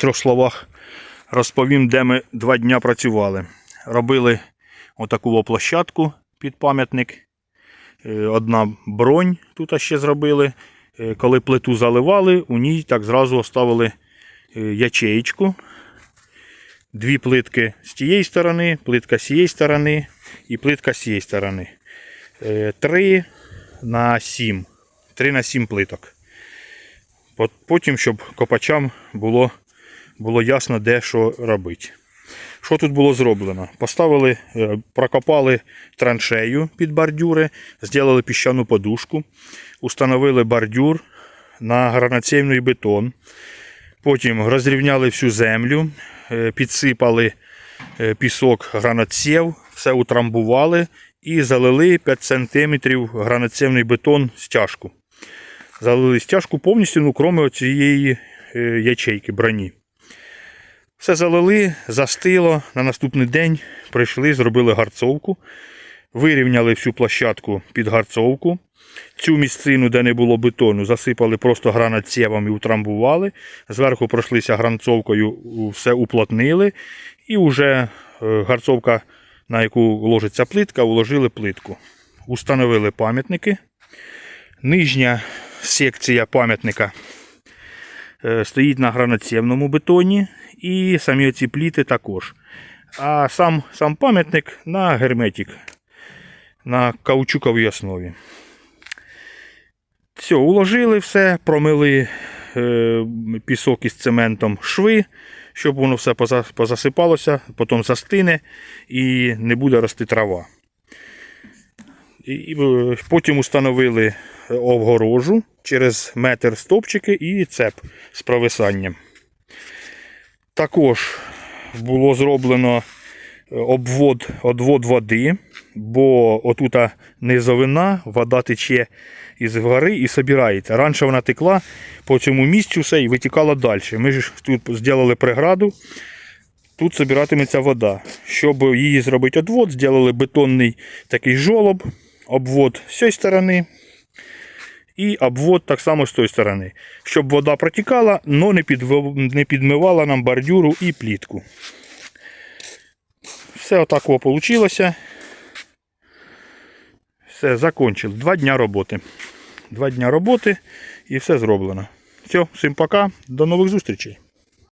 трьох словах розповім, де ми два дня працювали. Робили отаку площадку під пам'ятник. Е, Одна бронь тут ще зробили. Е, Коли плиту заливали, у ній так зразу оставили е, ячеєчку. Дві плитки з тієї сторони, плитка з цієї сторони і плитка з цієї сторони. Три на сім. Три на сім плиток. Потім, щоб копачам було, було ясно, де що робити. Що тут було зроблено? Поставили, е, прокопали траншею під бордюри, зробили піщану подушку, установили бордюр на гранатсейний бетон. Потім розрівняли всю землю, е, підсипали е, пісок гранатсів, все утрамбували і залили 5 см гранатсевний бетон стяжку. Залили стяжку повністю, ну, крім цієї ячейки броні. Все залили, застило. На наступний день прийшли, зробили гарцовку, вирівняли всю площадку під гарцовку. Цю місцину, де не було бетону, засипали просто гранатцєвом і утрамбували. Зверху пройшлися гранцовкою, все уплотнили. І вже е, гарцовка, на яку ложиться плитка, уложили плитку. Установили пам'ятники. Нижня секція пам'ятника стоїть на гранатсєвному бетоні. І самі ці пліти також. А сам, сам пам'ятник на герметик, на каучуковій основі. Все, уложили все, промили е, пісок із цементом шви, щоб воно все позасипалося, потім застине і не буде рости трава. І, і, е, потім установили огорожу через метр стопчики і цеп з провисанням. Також було зроблено е, обвод, одвод води, бо отута низовина, вода тече із гори і собирається. Раніше вона текла по цьому місцю все і витікала далі. Ми ж тут зробили преграду, тут собиратиметься вода. Щоб її зробити одвод, зробили бетонний такий жолоб, обвод з цієї сторони. І обвод так само з тої сторони. Щоб вода протікала, але не, підв... не підмивала нам бордюру і плітку. Все отак вийшло. Все, закончили. Два дня роботи. Два дня роботи і все зроблено. Все, всім пока, до нових зустрічей.